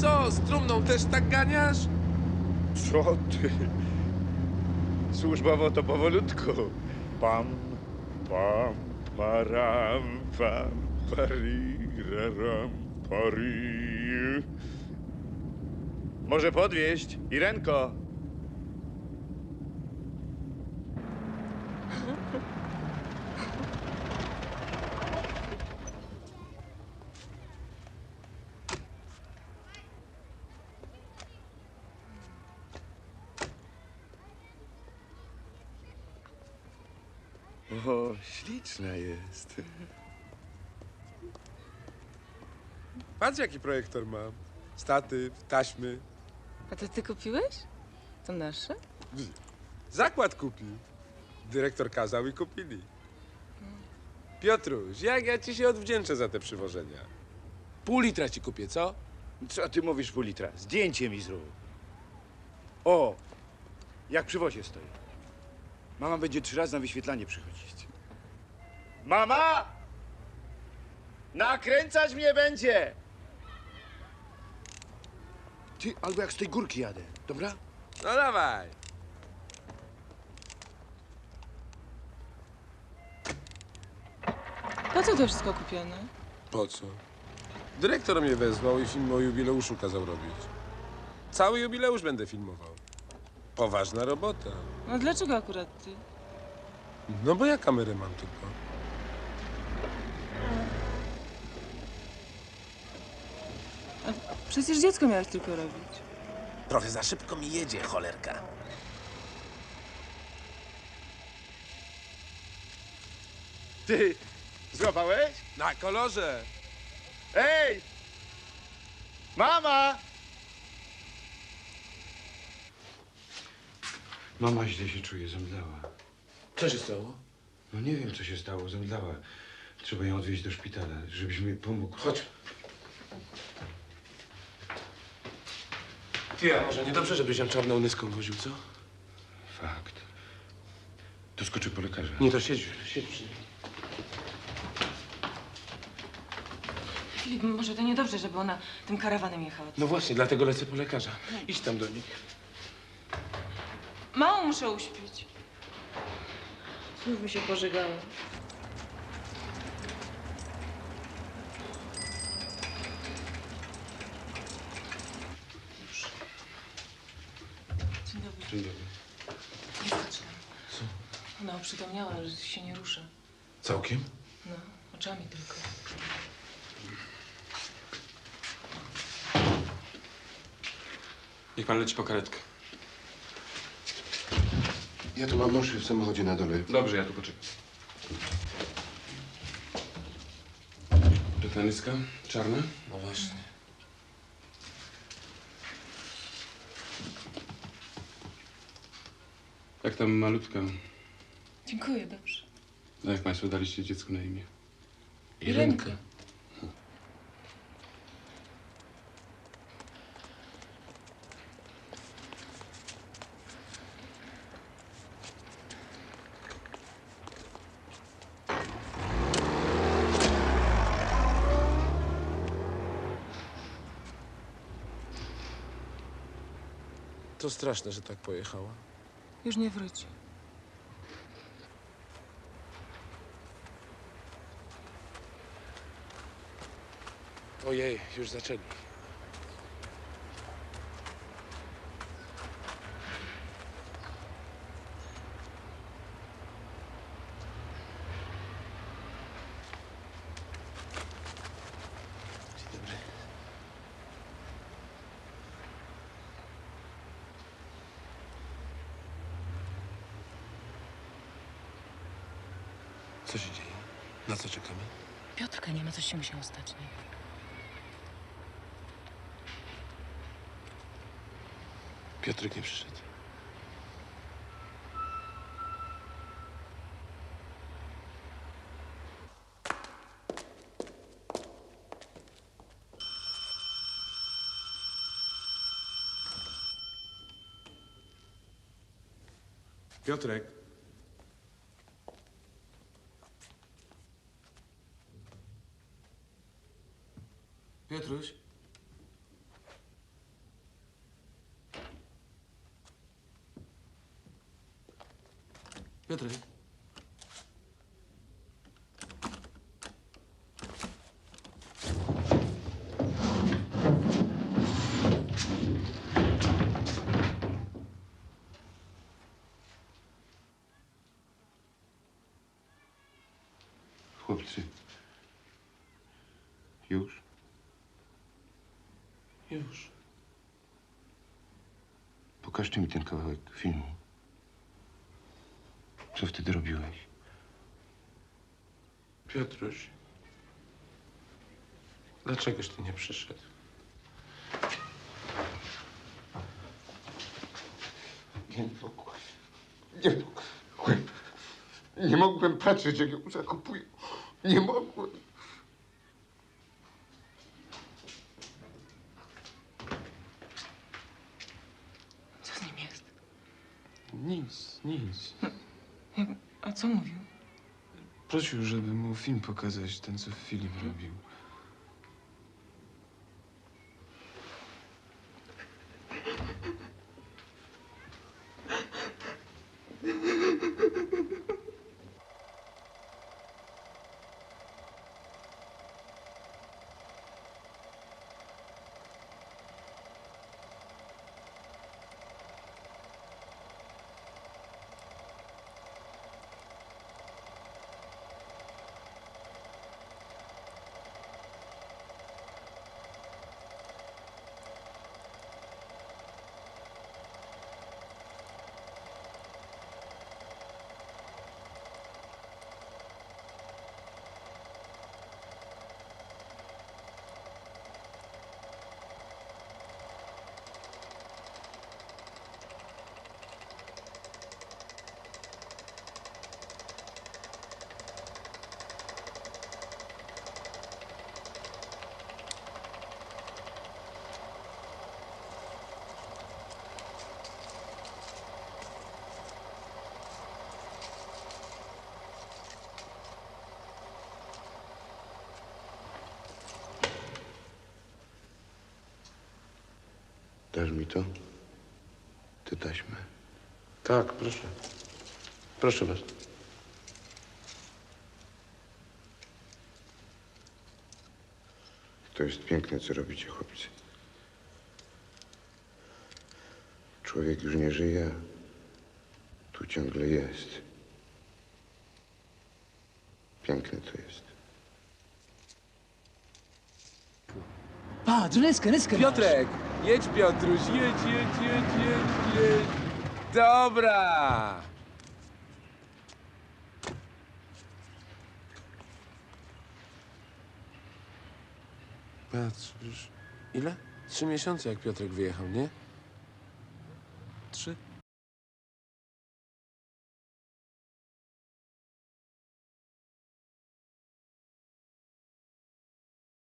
Co, z trumną też tak ganiasz? Co ty? Służbowo to powolutku. Pam, pam, param, pam, pariraram, pari. Może podwieźć? Irenko. O, śliczna jest. Patrz, jaki projektor mam. Statyw, taśmy. A to ty kupiłeś? To nasze? Zakład kupił. Dyrektor kazał i kupili. Piotruś, jak ja ci się odwdzięczę za te przywożenia? Pół litra ci kupię, co? Co ty mówisz, pół litra? Zdjęcie mi zrób. O, jak przy wozie stoi. Mama będzie trzy razy na wyświetlanie przychodzić. Mama! Nakręcać mnie będzie! Ty, albo jak z tej górki jadę, dobra? No dawaj. Po co to wszystko kupione? Po co? Dyrektor mnie wezwał i film o jubileuszu kazał robić. Cały jubileusz będę filmował. Poważna robota. No dlaczego akurat ty? No bo ja kamerę mam tylko. A przecież dziecko miałeś tylko robić. Trochę za szybko mi jedzie, cholerka. Ty, złapałeś? Na kolorze. Ej! Mama! Mama źle się czuje, zemdlała. Co się stało? No nie wiem, co się stało, zemdlała. Trzeba ją odwieźć do szpitala, żebyś mi pomógł. Chodź. Ty, a może niedobrze, żebyś ją czarną nyską woził, co? Fakt. To skoczę po lekarza. Nie, to siedź, siedź przy nim. Filip, może to niedobrze, żeby ona tym karawanem jechała. No właśnie, dlatego lecę po lekarza. Idź tam do nich. Mało muszę uśpić. Znów mi się pożegało. Dzień dobry. Dzień dobry. Nie na mnie. Co? Ona oprzytomniała, że się nie rusza. Całkiem? No, oczami tylko. Niech pan leci po karetkę. Ja tu mam noszy w samochodzie na dole. Dobrze, ja tu poczekam. To ta nyska? Czarna? No właśnie. Jak tam malutka? Dziękuję, dobrze. A jak państwo daliście dziecku na imię? Irenka. To straszne, że tak pojechała. Już nie wróci. Ojej, już zaczęli. Dzień dobry. Co się dzieje? Na co czekamy? Piotrka nie ma, coś się musiało stać, nie? Piotrek nie przyszedł. Piotrek. Petrus? Petrus? Już. Pokażcie mi ten kawałek filmu. Co wtedy robiłeś? Piotruś. Dlaczegoś ty nie przyszedł? Nie mogłem. Nie mogłem. Nie mogłem patrzeć, jak ją zakupuję. Nie mogłem. Co z nim jest? Nic, nic. A co mówił? Prosił, żeby mu film pokazać, ten co Filip robił. Dasz mi to? Tę taśmę. Tak, proszę. Proszę was. To jest piękne, co robicie, chłopcy. Człowiek już nie żyje, a tu ciągle jest. Piękne to jest. Patrz, ryskę, ryskę masz. Piotrek! Jedź, Piotruś, jedź, jedź, jedź, jedź, jedź. Dobra! Patrz, już ile? Trzy miesiące jak Piotrek wyjechał, nie?